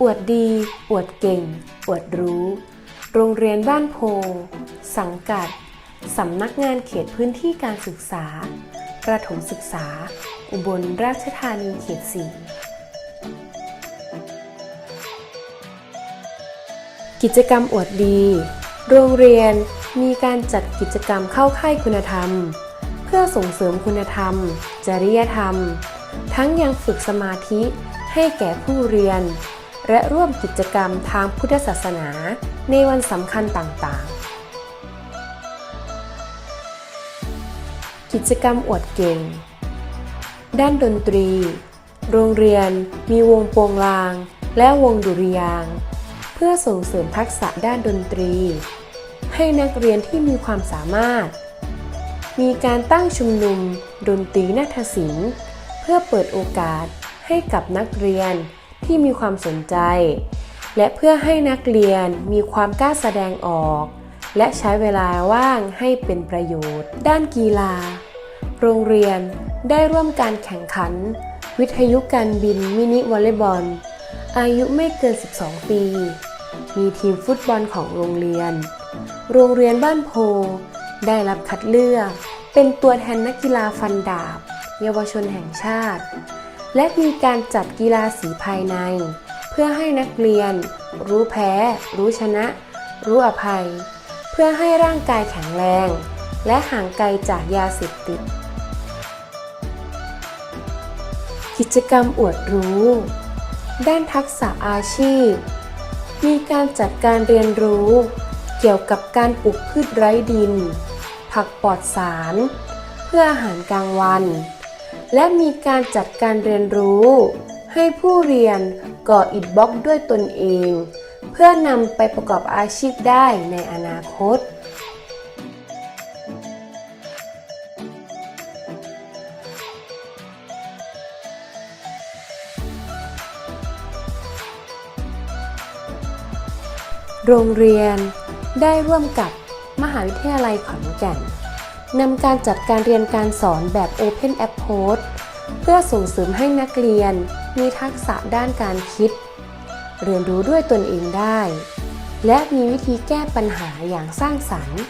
อวดดี อวดเก่ง อวดรู้ โรงเรียนบ้านโพ สังกัด สำนักงานเขตพื้นที่การศึกษา ประถมศึกษา อุบลราชธานีเขตสี่กิจกรรมอวดดี โรงเรียนมีการจัดกิจกรรมเข้าค่ายคุณธรรม เพื่อส่งเสริมคุณธรรม จริยธรรม ทั้งยังฝึกสมาธิให้แก่ผู้เรียน และร่วมกิจกรรมทางพุทธศาสนาในวันสำคัญต่างๆ กิจกรรมอวดเก่ง ด้านดนตรี โรงเรียนมีวงโปงลาง และวงดุริยาง เพื่อส่งเสริมทักษะด้านดนตรี ให้นักเรียนที่มีความสามารถ มีการตั้งชุมนุมดนตรีนาฏศิลป์ เพื่อเปิดโอกาสให้กับนักเรียน ที่มีความสนใจ และเพื่อให้นักเรียนมีความกล้าแสดงออก และใช้เวลาว่างให้เป็นประโยชน์ ด้านกีฬา โรงเรียนได้ร่วมการแข่งขัน วิทยุการบินมินิวอลเลย์บอล อายุไม่เกิน 12 ปี มีทีมฟุตบอลของโรงเรียน โรงเรียนบ้านโพได้รับคัดเลือก เป็นตัวแทนนักกีฬาฟันดาบ เยาวชนแห่งชาติ และมีการจัดกีฬาสีภายใน เพื่อให้นักเรียน รู้แพ้ รู้ชนะ รู้อภัย เพื่อให้ร่างกายแข็งแรง และห่างไกลจากยาเสพติด กิจกรรมอวดรู้ ด้านทักษะอาชีพ มีการจัดการเรียนรู้ เกี่ยวกับการปลูกพืชไร้ดิน ผักปลอดสาร เพื่ออาหารกลางวัน และมีการจัดการเรียนรู้ ให้ผู้เรียนก่ออิฐบล็อกด้วยตนเอง เพื่อนำไปประกอบอาชีพได้ในอนาคต โรงเรียนได้ร่วมกับมหาวิทยาลัยขอนแก่น นำการจัดการเรียนการสอนแบบ Open Approach เพื่อส่งเสริมให้นักเรียนมีทักษะด้านการคิด เรียนรู้ด้วยตนเองได้ และมีวิธีแก้ปัญหาอย่างสร้างสรรค์